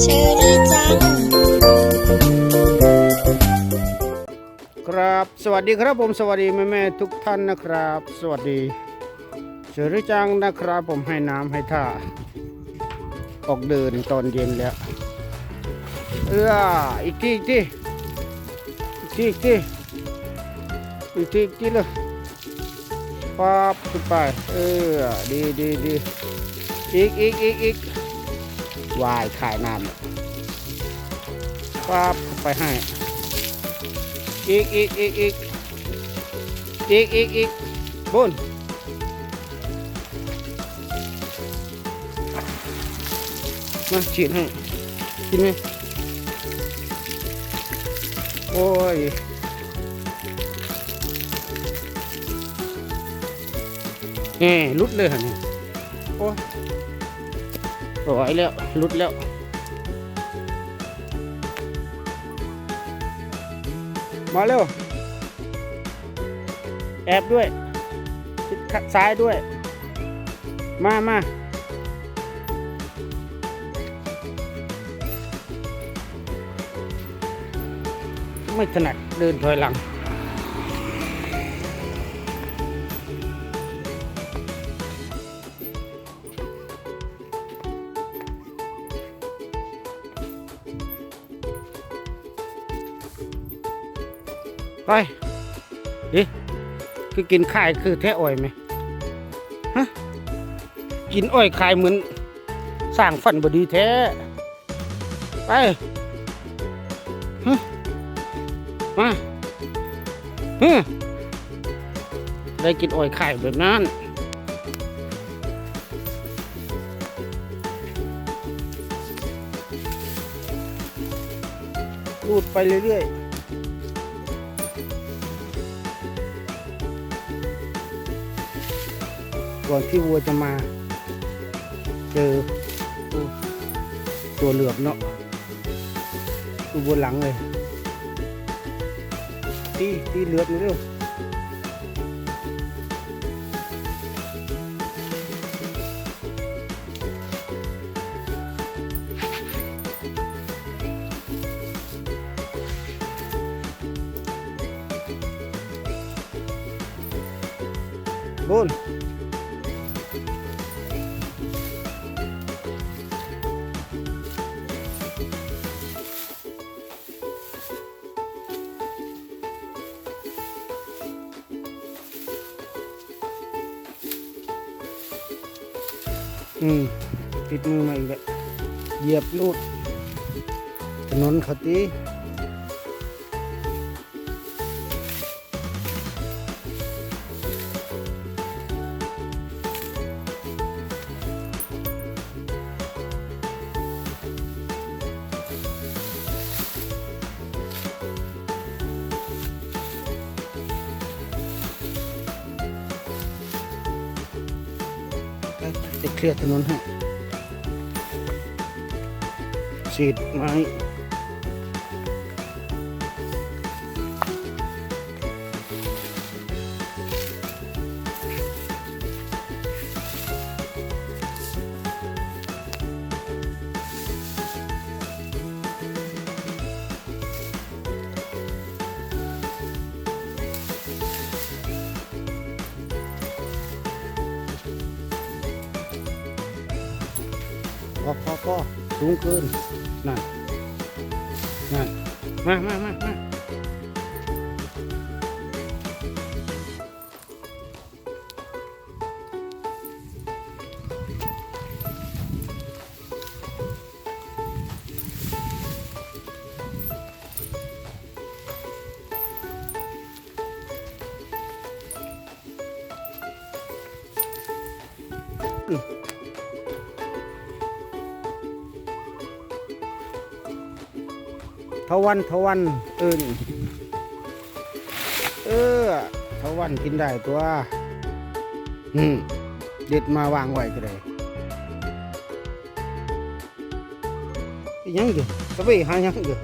เชอรี่จัง ครับ สวัสดีครับผมสวัสดีแม่แม่ทุกท่านนะครับ สวัสดีเสือริจังนะครับผมให้น้ำให้ท่า ออกเดินตอนเย็นแล้ว เอออีกทีอีกทีอีกทีอีกทีอีกทีอีกทีเลย ปั๊บขึ้นไป เออ ดีดีดีอีกอีกอีกอีกวายขายน้ำปั๊บไปให้ อีกอีกอีกอีกอีกอีกอีกบนมาฉีดให้ กินไหมโอ้ย แหมลุดเลยฮะนี่โอ้ยปล่อยแล้วลุดแล้วมาเร็ว แอบด้วยทิศขัดซ้ายด้วย มามาไม่ถนัดเดินถอยหลัง ไปดิคือกินข้ายคือแท้อ้อยไหมฮะกินอ้อยขายเหมือนสร้างฝันบดีแท้ ไปฮึมาฮึได้กินอ้อยไขายแบบนั้นรูดไปเรื่อยๆ ก่อนที่วัวจะมา เจอตัวเหลือบเนาะตัวบนหลังเลยตีตีเหลือบนี่เร็วบน นี่ติดมือมาอีกแล้วเหยียบลูดถนนเขาตี จะเคลียร์ถนนให้ฉีดไม้ อพอพอสูงเกินนั่นนั่นมามามามา ทวันทวันเอินเออทวันกินได้ตัวอืมเด็ดมาวางไว้ก็ได้ยังอยู่สบายหายังอยู่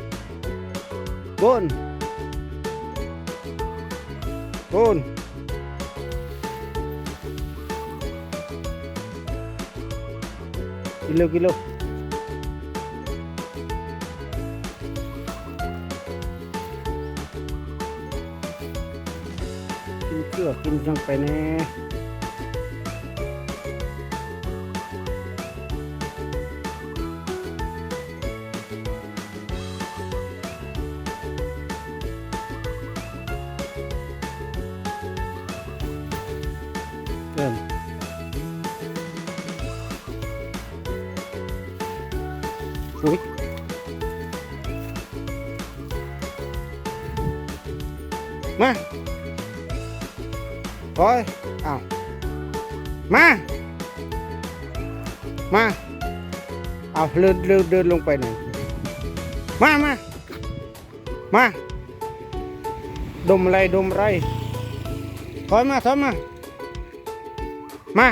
บนบนกินกินเร็วกินเกลื อกินจังไปแน่เริ่ม โอ้ยอ้าวมา มาเอาเดินเดินเดินลงไปหน่อยมามามา ดมไรดมไรถอยมาถอยมา มา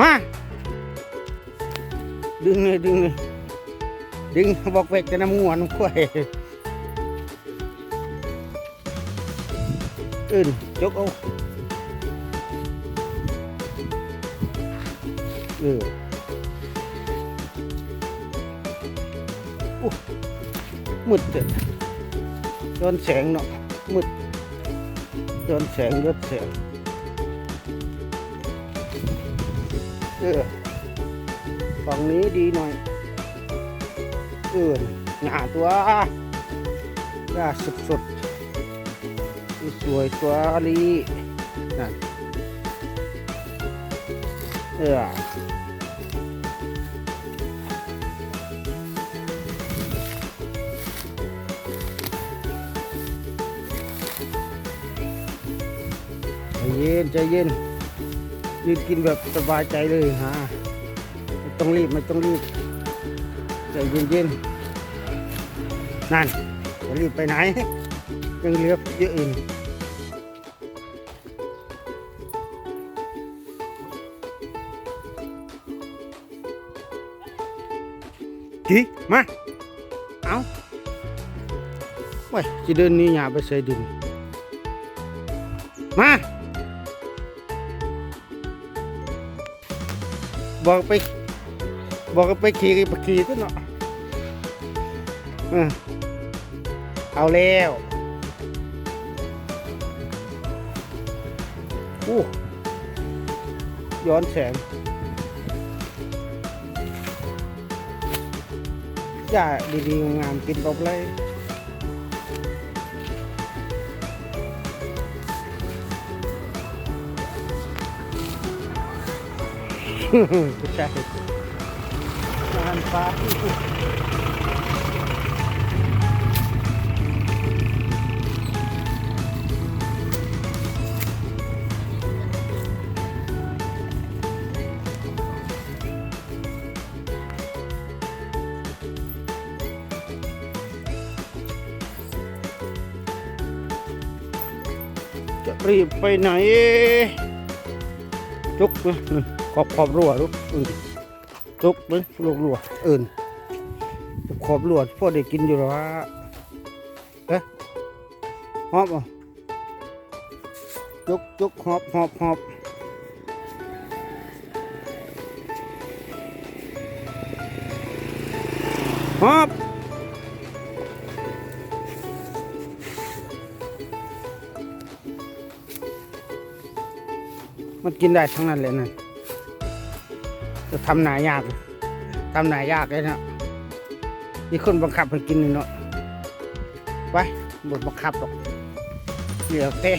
มา ดึงเลยดึงเลยดึงบอกเวกจะน้ำงวนกล้วย ดโดนแสงยดแสงเออฝั่งนี้ดีหน่อยเออหนาตัวหน้าสุดสุดๆ สวยตัวลีนั่นเออใจเย็นใจเย็นยืนกินแบบสบายใจเลยฮะไม่ต้องรีบไม่ต้องรีบใจเย็นๆนั่นจะรีบไปไหน ยังเหลือเยอะอื่นจีมา เอาไว้ยจะเดินหนี่หยาไปใส่ดิน มา บอกไป บอกไปขี่ไปขี่ก็เนาะเออเอาแล้ว อู้ย้อนแสงหญ้าดีๆงามกินตบเลยไม่ใช่งานฟ้า รีบไปไหนจุกนะนั่นขอบขอบรั่วลูกอื่นจุกเลยลูกรั่วอื่นขอบรั่วพ่อได้กินอยู่หรอวะเอ๊ะหอบอะจุกจุกหอบหอบหอบหอบ มันกินได้ทั้งนั้นเลยนะจะทำหนายากทำหนายากเลยนะมีคนบังคับให้กินนี่เนาะไปบทบังคับหรอกเหลือแต่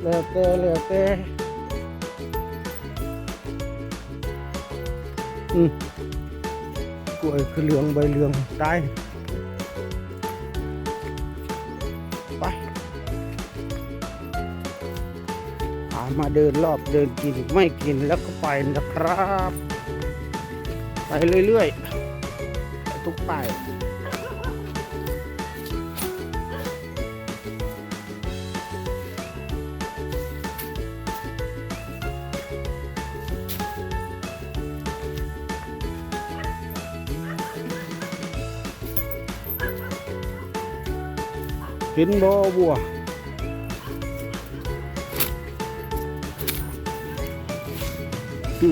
เหลือแต่เหลือแต่อืมกล้วยคือเหลืองใบเหลืองตาย มาเดินรอบเดินกินไม่กินแล้วก็ไปนะครับ ไปเรื่อยๆไปทุกป้ายเห็นบ่บัว ม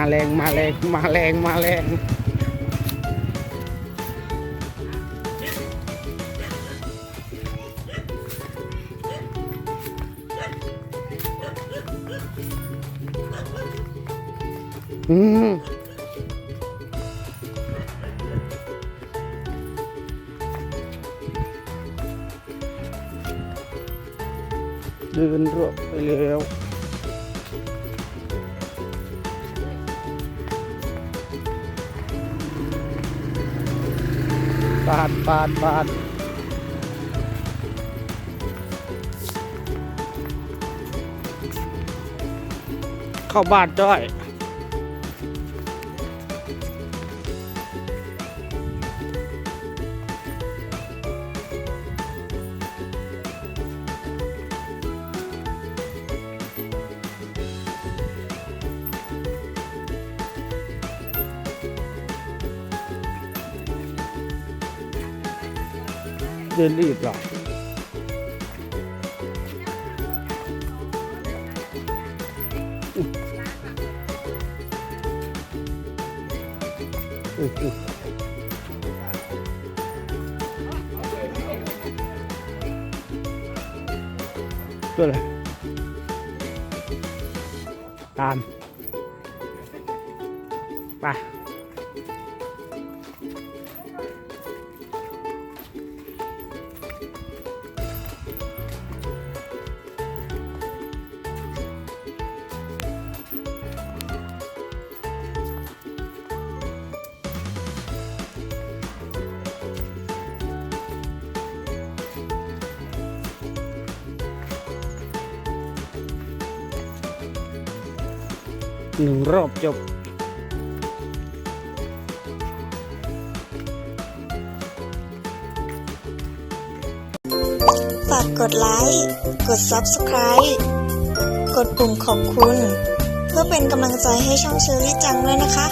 าแรงมาแรงมาแรงมาแรงอืมเดินรอบไปแล้ว ปาดปาดปาดเข้าบ้านจ้อย เดินรีบหรออืมอืมตัวอะไรตาม ไป หนึ่งรอบจบ ฝากกดไลค์ กด Subscribe กดปุ่มขอบคุณ เพื่อเป็นกำลังใจให้ช่องเชอรี่จังด้วยนะคะ